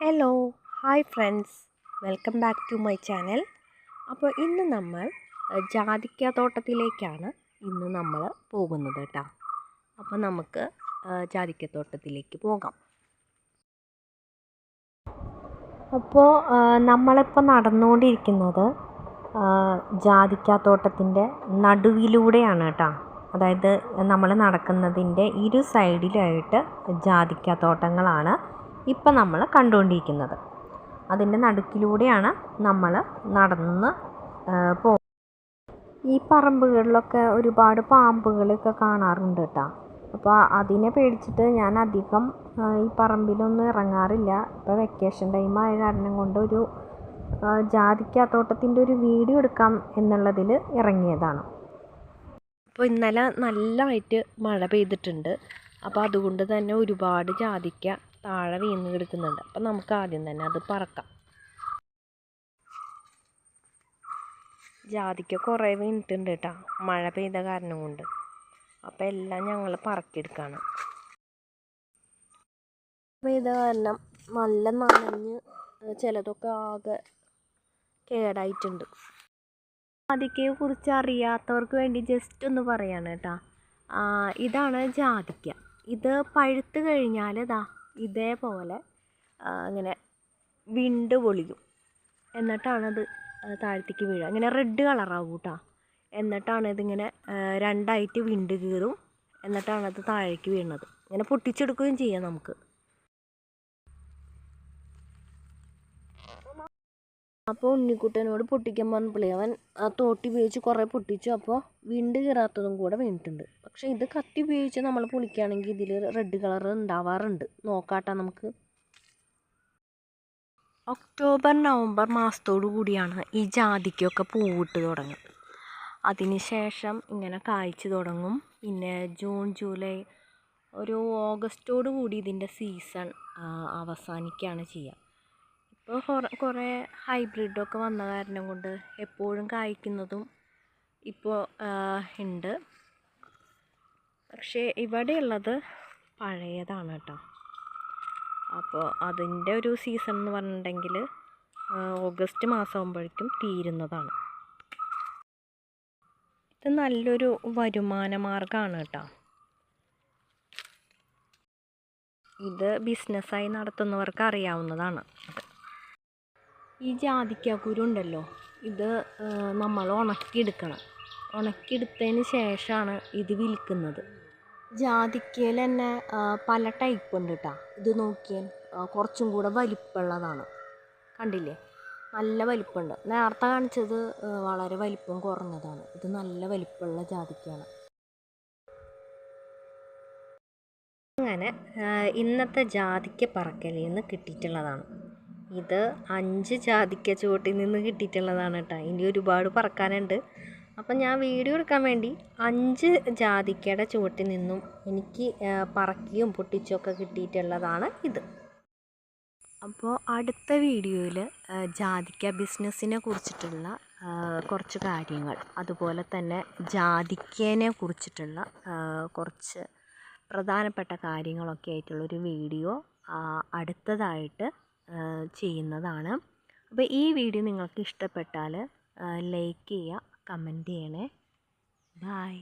Hello hi friends welcome back to my channel അപ്പോൾ ഇന്ന് നമ്മൾ ജാതിക്ക തോട്ടത്തിലേക്കാണ് ഇന്ന് നമ്മൾ പോകുന്നത് കേട്ടോ അപ്പോൾ നമുക്ക് ജാതിക്ക തോട്ടത്തിലേക്ക് പോകാം. അപ്പോൾ നമ്മളിപ്പോൾ നടന്നുകൊണ്ടിരിക്കുന്നത് ജാതിക്ക തോട്ടത്തിന്റെ നടുവിലൂടെയാണ് കേട്ടോ അതായത് നമ്മൾ നടക്കുന്നതിന്റെ ഇരു സൈഡിലായിട്ട് ജാതിക്കാത്തോട്ടങ്ങളാണ് ഇപ്പം നമ്മൾ കണ്ടുകൊണ്ടിരിക്കുന്നത്. അതിന്റെ നടുക്കിലൂടെയാണ് നമ്മൾ നടന്ന് പോ ഈ പറമ്പുകളിലൊക്കെ ഒരുപാട് പാമ്പുകളൊക്കെ കാണാറുണ്ട് കേട്ടോ. അപ്പോൾ അതിനെ പേടിച്ചിട്ട് ഞാൻ അധികം ഈ പറമ്പിലൊന്നും ഇറങ്ങാറില്ല. ഇപ്പോൾ വെക്കേഷൻ ടൈം ആയ കാരണം കൊണ്ട് ഒരു ജാതിക്കാത്തോട്ടത്തിന്റെ ഒരു വീഡിയോ എടുക്കാം എന്നുള്ളതിൽ ഇറങ്ങിയതാണ്. അപ്പോൾ ഇന്നലെ നല്ലതായിട്ട് മഴ പെയ്തിട്ടുണ്ട്. അപ്പോൾ അതുകൊണ്ട് തന്നെ ഒരുപാട് ജാതിക്ക താഴെ വീണ് കിടക്കുന്നുണ്ട്. അപ്പം നമുക്ക് ആദ്യം തന്നെ അത് പറക്കാം. ജാതിക്ക കുറേ വീണിട്ടുണ്ട് കേട്ടോ മഴ പെയ്ത കാരണം കൊണ്ട്. അപ്പം എല്ലാം ഞങ്ങൾ പറക്കിയെടുക്കുകയാണ് പെയ്ത കാരണം നല്ല നനഞ്ഞ് ചിലതൊക്കെ ആകെ കേടായിട്ടുണ്ട്. ജാതിക്കയെ കുറിച്ച് അറിയാത്തവർക്ക് വേണ്ടി ജസ്റ്റ് ഒന്ന് പറയാണ് കേട്ടോ ഇതാണ് ജാതിക്ക. ഇത് പഴുത്ത് കഴിഞ്ഞാൽ ഇതാ ഇതേപോലെ ഇങ്ങനെ വിണ്ട് പൊളിയും. എന്നിട്ടാണത് താഴത്തേക്ക് വീഴുക. ഇങ്ങനെ റെഡ് കളറാവും കേട്ടോ എന്നിട്ടാണ് ഇതിങ്ങനെ രണ്ടായിട്ട് വിണ്ട് കീറും. എന്നിട്ടാണത് താഴേക്ക് വീഴുന്നത് ഇങ്ങനെ പൊട്ടിച്ചെടുക്കുകയും ചെയ്യാം നമുക്ക്. അപ്പോൾ ഉണ്ണിക്കുട്ടനോട് പൊട്ടിക്കാൻ പറഞ്ഞപ്പോഴേ അവൻ ആ തോട്ടി ഉപയോഗിച്ച് കുറേ പൊട്ടിച്ചു. അപ്പോൾ വിണ്ട് കയറാത്തതും കൂടെ വീണിട്ടുണ്ട്. പക്ഷേ ഇത് കത്തി ഉപയോഗിച്ച് നമ്മൾ പൊളിക്കുകയാണെങ്കിൽ ഇതിൽ റെഡ് കളർ ഉണ്ടാവാറുണ്ട്. നോക്കാട്ടാ നമുക്ക്. ഒക്ടോബർ നവംബർ മാസത്തോടു കൂടിയാണ് ഈ ജാതിക്കൊക്കെ പൂവിട്ട് തുടങ്ങും അതിന് ശേഷം ഇങ്ങനെ കായ്ച്ചു തുടങ്ങും. പിന്നെ ജൂൺ ജൂലൈ ഒരു ഓഗസ്റ്റോടു കൂടി ഇതിന്റെ സീസൺ അവസാനിക്കുകയാണ് ചെയ്യുക. ഇപ്പോൾ കുറേ ഹൈബ്രിഡൊക്കെ വന്ന കാരണം കൊണ്ട് എപ്പോഴും കായ്ക്കുന്നതും ഇപ്പോൾ ഉണ്ട് പക്ഷേ ഇവിടെയുള്ളത് പഴയതാണ് കേട്ടോ അപ്പോൾ അതിന്റെ ഒരു സീസൺ എന്ന് പറഞ്ഞിട്ടുണ്ടെങ്കിൽ ഓഗസ്റ്റ് മാസം ആകുമ്പോഴേക്കും തീരുന്നതാണ്. ഇത് നല്ലൊരു വരുമാന മാർഗമാണ് കേട്ടോ ഇത് ബിസിനസ്സായി നടത്തുന്നവർക്ക് അറിയാവുന്നതാണ് ഈ ജാതിക്കാക്കുരു ഉണ്ടല്ലോ ഇത് നമ്മൾ ഉണക്കിയെടുക്കണം. ഉണക്കിയെടുത്തതിന് ശേഷമാണ് ഇത് വിൽക്കുന്നത്. ജാതിക്കയിൽ തന്നെ പല ടൈപ്പ് ഉണ്ട് കേട്ടോ ഇത് നോക്കിയാൽ കുറച്ചും കൂടെ വലിപ്പമുള്ളതാണ്. കണ്ടില്ലേ? നല്ല വലിപ്പമുണ്ട്. നേരത്തെ കാണിച്ചത് വളരെ വലിപ്പം കുറഞ്ഞതാണ്. ഇത് നല്ല വലിപ്പമുള്ള ജാതിക്കയാണ്. അങ്ങനെ ഇന്നത്തെ ജാതിക്ക പറക്കലിൽ നിന്ന് കിട്ടിയിട്ടുള്ളതാണ്. ഇത് അഞ്ച് ജാതിക്ക ചുവട്ടിൽ നിന്ന് കിട്ടിയിട്ടുള്ളതാണ് കേട്ടോ. ഇനി ഒരുപാട് പറക്കാനുണ്ട്. അപ്പം ഞാൻ വീഡിയോ എടുക്കാൻ വേണ്ടി അഞ്ച് ജാതിക്കയുടെ ചുവട്ടിൽ നിന്നും എനിക്ക് പറക്കിയും പൊട്ടിച്ചുമൊക്കെ കിട്ടിയിട്ടുള്ളതാണ് ഇത്. അപ്പോൾ അടുത്ത വീഡിയോയിൽ ജാതിക്ക ബിസിനസ്സിനെ കുറിച്ചിട്ടുള്ള കുറച്ച് കാര്യങ്ങൾ അതുപോലെ തന്നെ ജാതിക്കേനെ കുറിച്ചിട്ടുള്ള കുറച്ച് പ്രധാനപ്പെട്ട കാര്യങ്ങളൊക്കെ ആയിട്ടുള്ളൊരു വീഡിയോ അടുത്തതായിട്ട് ചെയ്യുന്നതാണ്. അപ്പോൾ ഈ വീഡിയോ നിങ്ങൾക്ക് ഇഷ്ടപ്പെട്ടാൽ ലൈക്ക് ചെയ്യുക കമന്റ് ചെയ്യണേ. ബായ്